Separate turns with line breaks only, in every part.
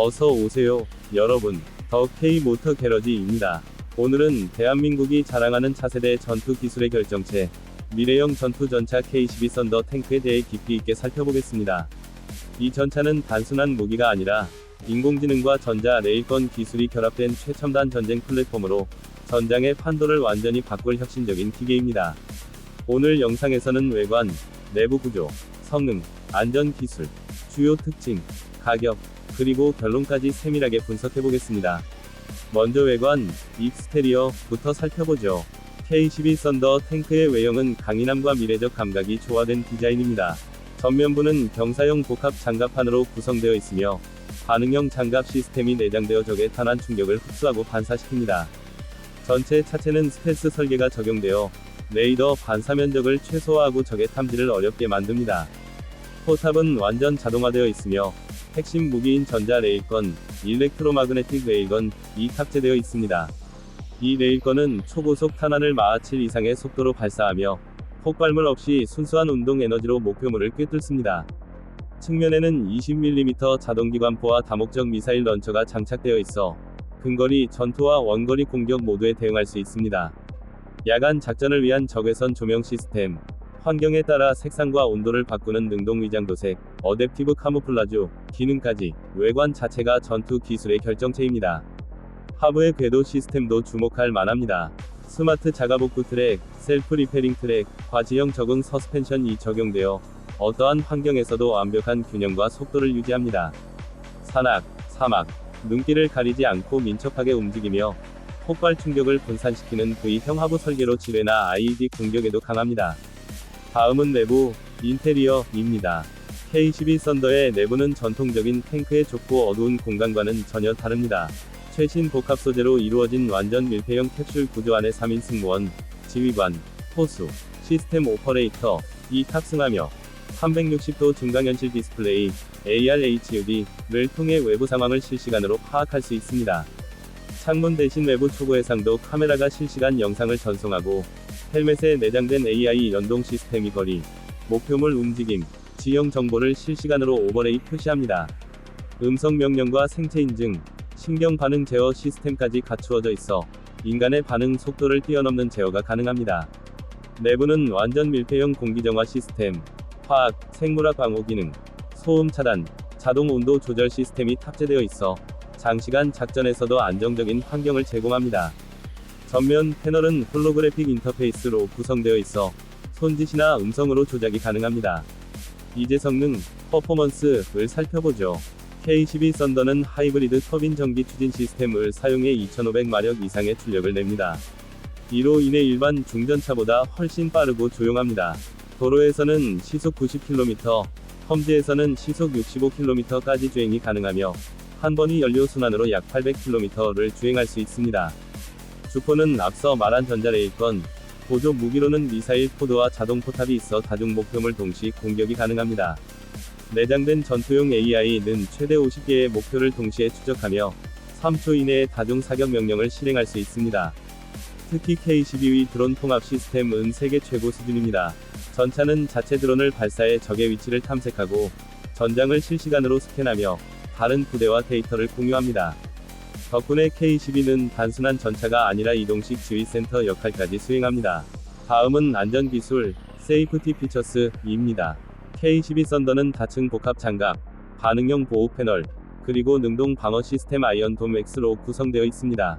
어서 오세요, 여러분. 더 K 모터 게러지입니다. 오늘은 대한민국이 자랑하는 차세대 전투 기술의 결정체, 미래형 전투 전차 K12 썬더 탱크에 대해 깊이 있게 살펴보겠습니다. 이 전차는 단순한 무기가 아니라 인공지능과 전자 레일건 기술이 결합된 최첨단 전쟁 플랫폼으로 전장의 판도를 완전히 바꿀 혁신적인 기계입니다. 오늘 영상에서는 외관, 내부 구조, 성능, 안전 기술, 주요 특징, 가격, 그리고 결론까지 세밀하게 분석해 보겠습니다. 먼저 외관, 익스테리어부터 살펴보죠. K12 썬더 탱크의 외형은 강인함과 미래적 감각이 조화된 디자인입니다. 전면부는 경사형 복합 장갑판으로 구성되어 있으며 반응형 장갑 시스템이 내장되어 적의 탄환 충격을 흡수하고 반사시킵니다. 전체 차체는 스텔스 설계가 적용되어 레이더 반사 면적을 최소화하고 적의 탐지를 어렵게 만듭니다. 포탑은 완전 자동화되어 있으며 핵심 무기인 전자 레일건, 일렉트로마그네틱 레일건이 탑재되어 있습니다. 이 레일건은 초고속 탄환을 마하 7 이상의 속도로 발사하며 폭발물 없이 순수한 운동 에너지로 목표물을 꿰뚫습니다. 측면에는 20mm 자동기관포와 다목적 미사일 런처가 장착되어 있어 근거리 전투와 원거리 공격 모두에 대응할 수 있습니다. 야간 작전을 위한 적외선 조명 시스템, 환경에 따라 색상과 온도를 바꾸는 능동 위장 도색, 어댑티브 카모플라주, 기능까지 외관 자체가 전투 기술의 결정체입니다. 하부의 궤도 시스템도 주목할 만합니다. 스마트 자가복구 트랙, 셀프 리페링 트랙, 과지형 적응 서스펜션이 적용되어 어떠한 환경에서도 완벽한 균형과 속도를 유지합니다. 산악, 사막, 눈길을 가리지 않고 민첩하게 움직이며 폭발 충격을 분산시키는 V형 하부 설계로 지뢰나 IED 공격에도 강합니다. 다음은 내부, 인테리어입니다. K12 썬더의 내부는 전통적인 탱크의 좁고 어두운 공간과는 전혀 다릅니다. 최신 복합 소재로 이루어진 완전 밀폐형 캡슐 구조 안에 3인 승무원, 지휘관, 호수, 시스템 오퍼레이터, 이 탑승하며 360도 증강현실 디스플레이, AR HUD를 통해 외부 상황을 실시간으로 파악할 수 있습니다. 창문 대신 외부 초고 해상도 카메라가 실시간 영상을 전송하고 헬멧에 내장된 AI 연동 시스템이 거리, 목표물 움직임, 지형 정보를 실시간으로 오버레이 표시합니다. 음성 명령과 생체 인증, 신경 반응 제어 시스템까지 갖추어져 있어 인간의 반응 속도를 뛰어넘는 제어가 가능합니다. 내부는 완전 밀폐형 공기 정화 시스템, 화학, 생물학 방호 기능, 소음 차단, 자동 온도 조절 시스템이 탑재되어 있어 장시간 작전에서도 안정적인 환경을 제공합니다. 전면 패널은 홀로그래픽 인터페이스로 구성되어 있어 손짓이나 음성으로 조작이 가능합니다. 이제 성능, 퍼포먼스를 살펴보죠. K12 썬더는 하이브리드 터빈 전기 추진 시스템을 사용해 2500마력 이상의 출력을 냅니다. 이로 인해 일반 중전차보다 훨씬 빠르고 조용합니다. 도로에서는 시속 90km, 험지에서는 시속 65km까지 주행이 가능하며 한 번이 연료 순환으로 약 800km를 주행할 수 있습니다. 주포는 앞서 말한 전자레일건, 보조 무기로는 미사일 포드와 자동 포탑이 있어 다중 목표물 동시 공격이 가능합니다. 내장된 전투용 AI는 최대 50개의 목표를 동시에 추적하며 3초 이내에 다중 사격 명령을 실행할 수 있습니다. 특히 K12의 드론 통합 시스템은 세계 최고 수준입니다. 전차는 자체 드론을 발사해 적의 위치를 탐색하고 전장을 실시간으로 스캔하며 다른 부대와 데이터를 공유합니다. 덕분에 K12는 단순한 전차가 아니라 이동식 지휘센터 역할까지 수행합니다. 다음은 안전기술, 세이프티 피처스입니다. K12 썬더는 다층 복합 장갑, 반응형 보호 패널, 그리고 능동 방어 시스템 아이언돔 X로 구성되어 있습니다.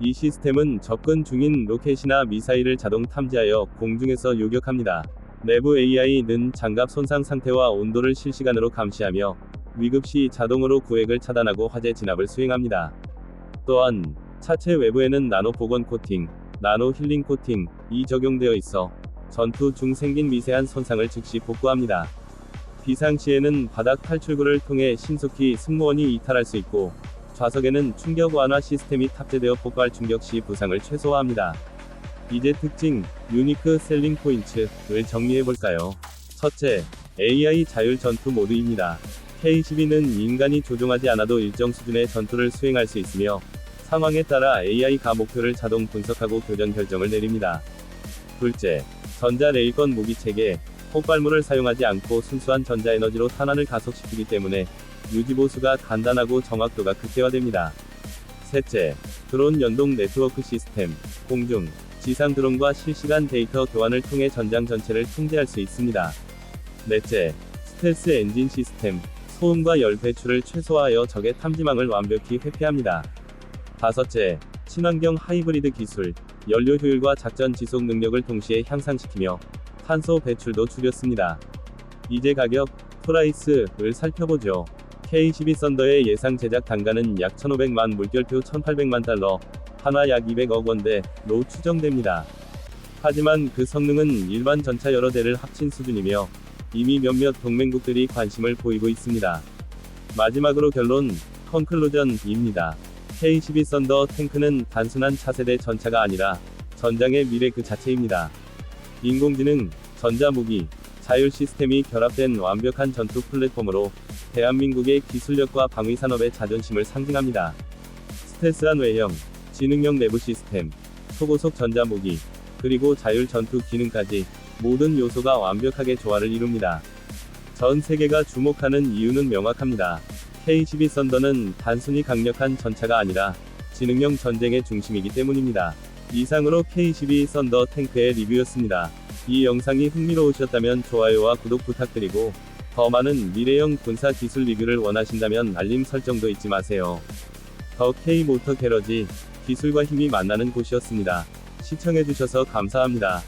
이 시스템은 접근 중인 로켓이나 미사일을 자동 탐지하여 공중에서 요격합니다. 내부 AI는 장갑 손상 상태와 온도를 실시간으로 감시하며 위급 시 자동으로 구획을 차단하고 화재 진압을 수행합니다. 또한 차체 외부에는 나노 보건 코팅, 나노 힐링 코팅이 적용되어 있어 전투 중 생긴 미세한 손상을 즉시 복구합니다. 비상시에는 바닥 탈출구를 통해 신속히 승무원이 이탈할 수 있고 좌석에는 충격 완화 시스템이 탑재되어 폭발 충격 시 부상을 최소화합니다. 이제 특징, 유니크 셀링 포인트를 정리해볼까요? 첫째, AI 자율 전투 모드입니다. K12는 인간이 조종하지 않아도 일정 수준의 전투를 수행할 수 있으며 상황에 따라 AI가 목표를 자동 분석하고 교전 결정을 내립니다. 둘째, 전자 레일건 무기 체계, 폭발물을 사용하지 않고 순수한 전자 에너지로 탄환을 가속시키기 때문에 유지보수가 간단하고 정확도가 극대화됩니다. 셋째, 드론 연동 네트워크 시스템, 공중, 지상 드론과 실시간 데이터 교환을 통해 전장 전체를 통제할 수 있습니다. 넷째, 스텔스 엔진 시스템, 소음과 열 배출을 최소화하여 적의 탐지망을 완벽히 회피합니다. 다섯째, 친환경 하이브리드 기술, 연료 효율과 작전 지속 능력을 동시에 향상시키며 탄소 배출도 줄였습니다. 이제 가격, 프라이스를 살펴보죠. K12 썬더의 예상 제작 단가는 약 1,500만 물결표 1,800만 달러, 하나 약 200억 원대로 추정됩니다. 하지만 그 성능은 일반 전차 여러 대를 합친 수준이며 이미 몇몇 동맹국들이 관심을 보이고 있습니다. 마지막으로 결론, 컨클루전입니다. K12 썬더 탱크는 단순한 차세대 전차가 아니라 전장의 미래 그 자체입니다. 인공지능, 전자무기, 자율 시스템이 결합된 완벽한 전투 플랫폼으로 대한민국의 기술력과 방위 산업의 자존심을 상징합니다. 스텔스한 외형, 지능형 내부 시스템, 초고속 전자무기, 그리고 자율 전투 기능까지 모든 요소가 완벽하게 조화를 이룹니다. 전 세계가 주목하는 이유는 명확합니다. K12 썬더는 단순히 강력한 전차가 아니라 지능형 전쟁의 중심이기 때문입니다. 이상으로 K12 썬더 탱크의 리뷰였습니다. 이 영상이 흥미로우셨다면 좋아요와 구독 부탁드리고 더 많은 미래형 군사 기술 리뷰를 원하신다면 알림 설정도 잊지 마세요. 더 K 모터 게러지 기술과 힘이 만나는 곳이었습니다. 시청해주셔서 감사합니다.